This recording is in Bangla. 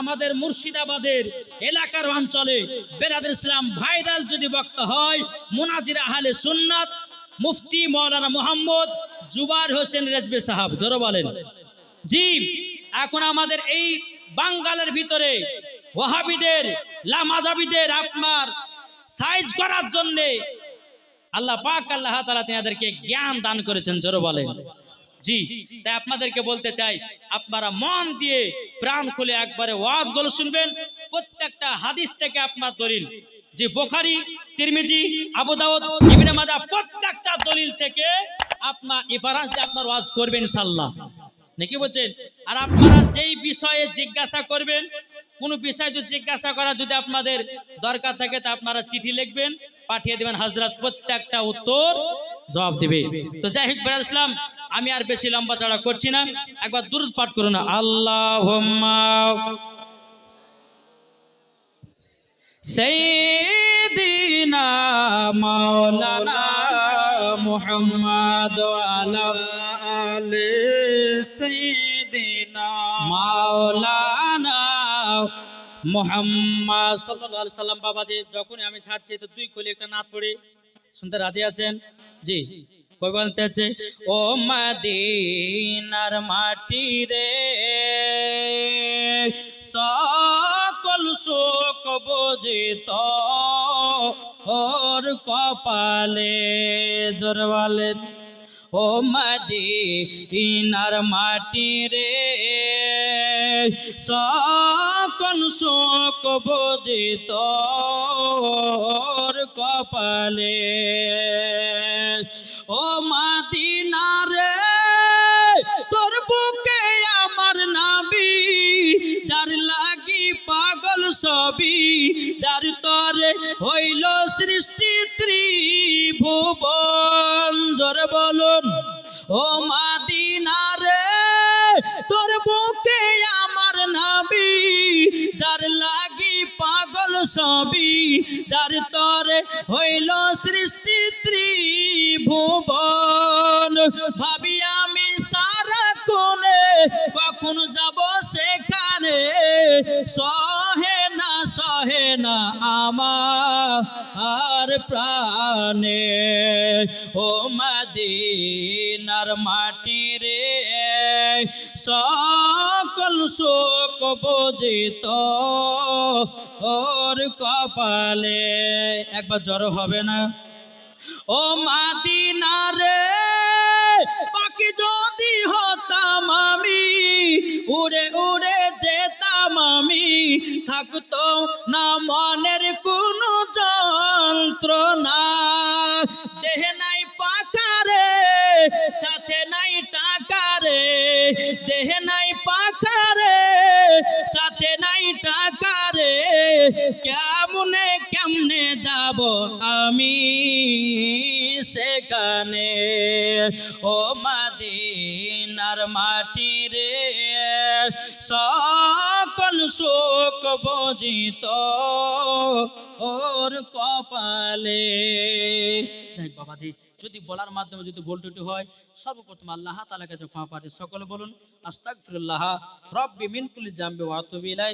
আমাদের মুর্শিদাবাদের এলাকার অঞ্চলে বেরাদের ইসলাম ভাইরাল যদি বক্তা হয়, মুনাজির আহলে সুন্নাত, মুফতি মৌলানা মোহাম্মদ জুবার হোসেন রেজবে সাহাব, জোরে বলেন। জি, এখন আমাদের এই বাঙ্গালের ভিতরে ওয়াহাবিদের, লামাজাবিদের আপনার সাইজ করার জন্যে আল্লাহ পাক আল্লাহ তাআলা তিনাদেরকে জ্ঞান দান করেছেন, জোরো বলেন। জি, তাই আপনাদেরকে বলতে চাই, আপনারা মন দিয়ে প্রাণ খুলে একবারে ওয়াজগুলো শুনবেন। প্রত্যেকটা হাদিস থেকে আপনার দলিল। যে বোখারি, তিরমিজি, আবু দাউদ, ইবনে মাজাহ, প্রত্যেকটা দলিল থেকে আপনার ইফারান্স দিয়ে আপনার ওয়াজ করবেন ইনশাআল্লাহ। নাকি বলছেন? আর আপনারা যেই বিষয়ে জিজ্ঞাসা করবেন, কোনো বিষয় যদি জিজ্ঞাসা করা যদি আপনাদের দরকার থাকে, তা আপনারা চিঠি লিখবেন, পাঠিয়ে দেবেন, হাজরাত প্রত্যেকটা উত্তর জবাব দিবে। তো যাই হোক ইসলাম আমি আর বেশি লম্বা চড়া করছি না। একবার দূরত পাঠ করুন। আল্লাহ মাওলানা মুহাম্মদ মাওলানা মোহাম্মদ সাল্লাম বাবাজি, যখনই আমি ছাড়ছি, তো দুই কলি একটা নাত পড়ি। শুনতে রাজি আছেন? জি। কই বলতে আছে ও মাদিনার মাটি রে সকল শোক বোঝিত ওর কপালে জোর ও মদিনার মাটি রে, সকল শোক বোঝিত ওর কপালে। ও মাদিনা রে, তোর বুকে আমার নাবি, যার লাগি পাগল সবি যার তরে হইল সৃষ্টি ও মাদিনা রে, তোর বুকে আমার নাবি, যার লাগি পাগল সবই যার তরে হইল সৃষ্টি ত্রিভুবন। ভাবি আমি সারা কোনে কখন যাব সেখানে না সহে না আমার প্রাণে, ও মদিনার মাটি রে, সকল শোক বোঝিত ওর কপালে। একবার জ্বর হবে না। ও মাদিনা রে, পাখি যদি হতাম যন্ত্রণা দেহে নাই পাকা রে, সাথে নাই টাকা রে। দেহে নাই পাকা রে, সাথে নাই টাকা রে। কেমনে কেমনে যাব আমি সেখানে? ও মাদিনার মাটি রে সকল শোক বজিত ওর কপালে। হোক বাবাজি, যদি বলার মাধ্যমে যদি ভুল ত্রুটি হয়, সর্বপ্রথম আল্লাহ তালা কাছে ক্ষমা পাঠে সকলে বলুন আস্তাকুল্লাহ রব্বি মিনকুলি জামবে ওয়াতবিলাই